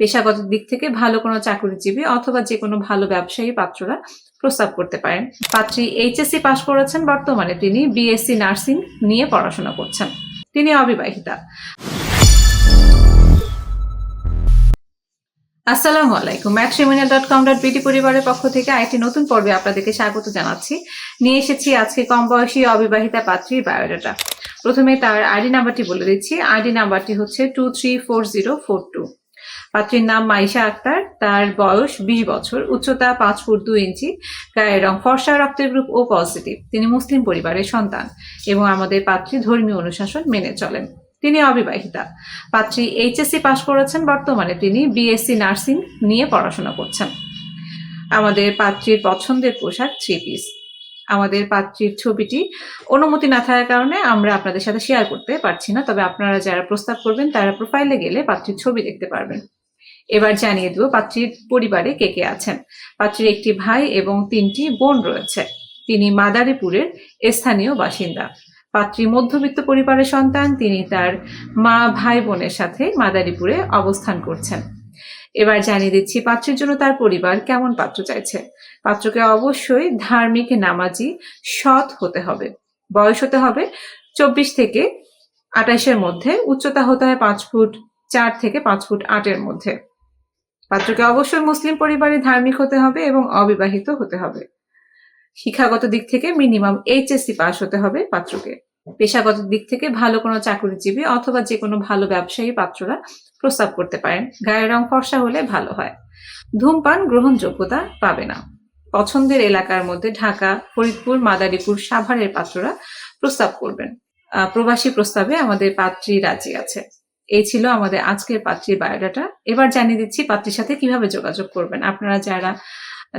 পেশাগত দিক থেকে ভালো কোনো চাকরিজীবী অথবা যে কোনো ভালো ব্যবসায়ী পাত্ররা প্রস্তাব করতে পারেন। পাত্রী এইচএসসি পাশ করেছেন, বর্তমানে তিনি বিএসসি নার্সিং নিয়ে পড়াশোনা করছেন। তিনি অবিবাহিতা। আসসালামু আলাইকুম। Matrimonial dot com dot BD পরিবারের পক্ষ থেকে আরেকটি নতুন পর্বে আপনাদেরকে স্বাগত জানাচ্ছি। নিয়ে এসেছি আজকে কম বয়সী অবিবাহিতা পাত্রীর বায়োডাটা। প্রথমে তার আইডি নাম্বারটি বলে দিচ্ছি। আইডি নাম্বারটি হচ্ছে two three four zero four two পাত্রীর নাম মাইশা আক্তার। তার বয়স বিশ বছর। উচ্চতা পাঁচ ফুট দুই ইঞ্চি। গায়ের রং ফর্সা, রক্তের গ্রুপ ও পজিটিভ। তিনি মুসলিম পরিবারের সন্তান এবং আমাদের পাত্রী ধর্মীয় অনুশাসন মেনে চলেন। তিনি অবিবাহিতা। পাত্রী এইচএসসি পাশ করেছেন। বর্তমানে তিনি বিএসসি নার্সিং নিয়ে পড়াশোনা করছেন। আমাদের পাত্রীর পছন্দের পোশাক থ্রি পিস। আমাদের পাত্রীর ছবিটি অনুমতি না থাকার কারণে আমরা আপনাদের সাথে শেয়ার করতে পারছি না। তবে আপনারা যারা প্রস্তাব করবেন, তারা প্রোফাইলে গেলে পাত্রীর ছবি দেখতে পারবেন। এবার জানিয়ে দেব পাত্রীর পরিবারে কে কে আছেন। পাত্রীর একটি ভাই এবং তিনটি বোন রয়েছে। তিনি মাদারীপুরের স্থানীয় বাসিন্দা। পাত্রী মধ্যবিত্ত পরিবারের সন্তান, তিনি তার মা, ভাই, বোনের সাথে মাদারীপুরে অবস্থান করছেন। এবার জানিয়ে দিচ্ছি পাত্রের জন্য তার পরিবার কেমন পাত্র চাইছে। পাত্রকে অবশ্যই ধার্মিক নামাজি সৎ হতে হবে। বয়স হতে হবে চব্বিশ থেকে আঠাইশের মধ্যে, উচ্চতা হতে হয় পাঁচ ফুট চার থেকে পাঁচ ফুট আটের মধ্যে। পাত্রকে অবশ্যই মুসলিম পরিবারে ধার্মিক হতে হবে এবং অবিবাহিত হতে হবে। শিক্ষাগত দিক থেকে মিনিমাম এইচএসসি পাস হতে হবে পাত্রকে। পেশাগত দিক থেকে ভালো কোনো চাকরিজীবী অথবা যে কোনো ভালো ব্যবসায়ী পাত্ররা প্রস্তাব করতে পারেন। গায়ের রং ফর্সা হলে ভালো হয়। ধূমপান গ্রহণযোগ্যতা পাবে না। পছন্দের এলাকার মধ্যে ঢাকা, ফরিদপুর, মাদারীপুর, সাভারের পাত্ররা প্রস্তাব করবেন। প্রবাসী প্রস্তাবে আমাদের পাত্রী রাজি আছে। এই ছিল আমাদের আজকের পাত্রীর বায়োডাটা। এবার জানিয়ে দিচ্ছি পাত্রীর সাথে কীভাবে যোগাযোগ করবেন। আপনারা যারা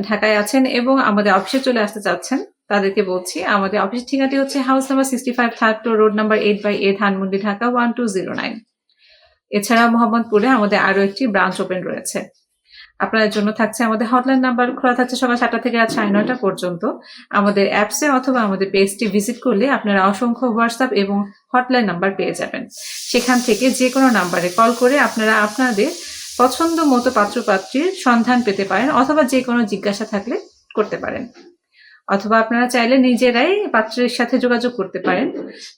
ঢাকায় আছেন এবং আমাদের অফিসে চলে আসতে চাচ্ছেন, তাদেরকে বলছি, আমাদের অফিস ঠিকানাটি হচ্ছে house number sixty five third floor road number eight by A Dhanmondi Dhaka, one two zero nine. এছাড়া মোহাম্মদপুরে আমাদের আরও একটি ব্রাঞ্চ ওপেন রয়েছে। আপনাদের জন্য থাকছে আমাদের হটলাইন নাম্বার খোলা থাকছে সকাল সাতটা থেকে রাত সাড়ে নয়টা পর্যন্ত। আমাদের অ্যাপসে অথবা আমাদের পেজটি ভিজিট করলে আপনারা অসংখ্য হোয়াটসঅ্যাপ এবং হটলাইন নাম্বার পেয়ে যাবেন। সেখান থেকে যে কোনো নাম্বারে কল করে আপনারা আপনাদের পছন্দ মতো পাত্রপাত্রীর সন্ধান পেতে পারেন অথবা যে কোনো জিজ্ঞাসা থাকলে করতে পারেন। অথবা আপনারা চাইলে নিজেরাই পাত্রের সাথে যোগাযোগ করতে পারেন।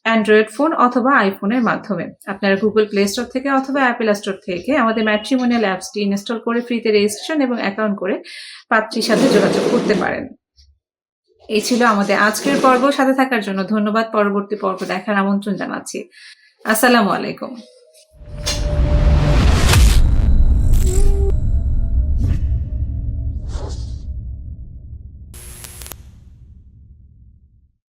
অ্যান্ড্রয়েড ফোন অথবা আইফোনের মাধ্যমে। আপনারা গুগল প্লে স্টোর থেকে অথবা অ্যাপেল স্টোর থেকে আমাদের ম্যাট্রিমোনিয়াল অ্যাপসটি ইনস্টল করে ফ্রিতে রেজিস্ট্রেশন এবং অ্যাকাউন্ট করে পাত্রীর সাথে যোগাযোগ করতে পারেন। এই ছিল আমাদের আজকের পর্ব। সাথে থাকার জন্য ধন্যবাদ। পরবর্তী পর্ব দেখার আমন্ত্রণ জানাচ্ছি। আসসালামু আলাইকুম।